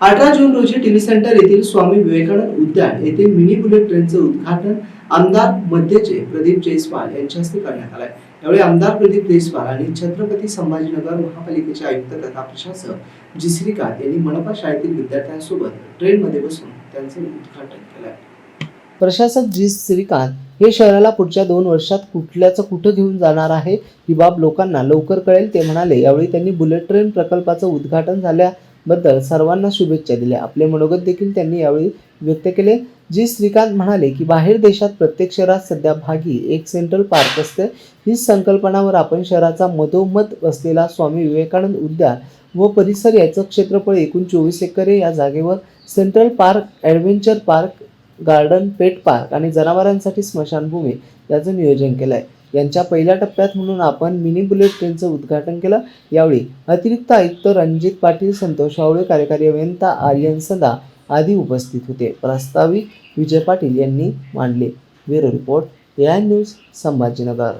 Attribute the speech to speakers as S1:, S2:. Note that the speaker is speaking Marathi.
S1: अठरा जून रोजी टीव्ही सेंटर येथील स्वामी विवेकानंद उद्यान येथे मिनी बुलेट ट्रेनचं उद्घाटन आमदार मध्यचे प्रदीप जयस्वाल यांच्या हस्ते करण्यात आलंय. यावेळी आमदार प्रदीप जयस्वाल आणि छत्रपती संभाजीनगर महापालिकेचे आयुक्त तथा प्रशासक जी श्रीकांत यांनी मनपा शाळेतील विद्यार्थ्यांसोबत ट्रेनमध्ये बसून त्यांचे उद्घाटन केलंय. प्रशासक जी श्रीकांत हे शहराला पुढच्या दोन वर्षात कुठल्याचं कुठं घेऊन जाणार आहे ही बाब लोकांना लवकर कळेल ते म्हणाले. यावेळी त्यांनी बुलेट ट्रेन प्रकल्पाचं उद्घाटन झाल्या बद्दल सर्वांना शुभेच्छा दिल्या. आपले मनोगत देखील त्यांनी यावेळी व्यक्त केले. जी श्रीकांत म्हणाले की बाहेर देशात प्रत्येक शहरात सध्या भागी एक सेंट्रल पार्क असते. ही संकल्पनावर आपण शहराचा मधोमध असलेला स्वामी विवेकानंद उद्यान व परिसर याचं क्षेत्रफळ एकूण चोवीस एकर या जागेवर central park adventure park garden pet park आणि जनावरांसाठी स्मशानभूमी याचं नियोजन केलं आहे यांच्या पहिल्या टप्प्यात म्हणून आपण मिनी बुलेट ट्रेनचं उद्घाटन केलं. यावेळी अतिरिक्त आयुक्त रणजित पाटील संतोष आवळे कार्यकारी अभियंता आर्यन सदा आदी उपस्थित होते. प्रास्ताविक विजय पाटील यांनी मांडले. Bureau report AI news Sambhajinagar.